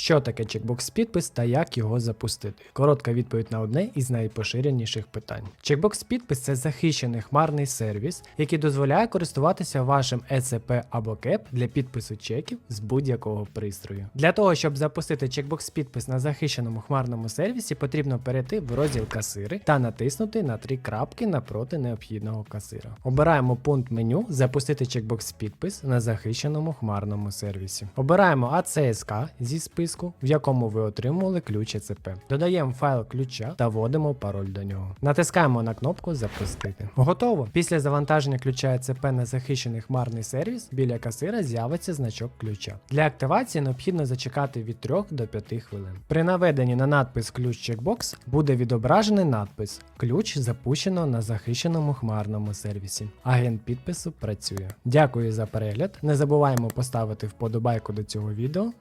Що таке чекбокс підпис та як його запустити? Коротка відповідь на одне із найпоширеніших питань. Чекбокс підпис це захищений хмарний сервіс, який дозволяє користуватися вашим ЕЦП або КЕП для підпису чеків з будь-якого пристрою. Для того, щоб запустити чекбокс підпис на захищеному хмарному сервісі, потрібно перейти в розділ касири та натиснути на три крапки напроти необхідного касира. Обираємо пункт меню Запустити чекбокс підпис на захищеному хмарному сервісі. Обираємо ACSK зі списку, в якому ви отримували ключ ЕЦП. Додаємо файл ключа та вводимо пароль до нього. Натискаємо на кнопку Запустити. Готово. Після завантаження ключа ЕЦП на захищений хмарний сервіс біля касира з'явиться значок ключа. Для активації необхідно зачекати від 3 до 5 хвилин. При наведенні на надпис ключ чекбокс буде відображений надпис Ключ запущено на захищеному хмарному сервісі. Агент підпису працює. Дякую за перегляд. Не забуваємо поставити вподобайку до цього відео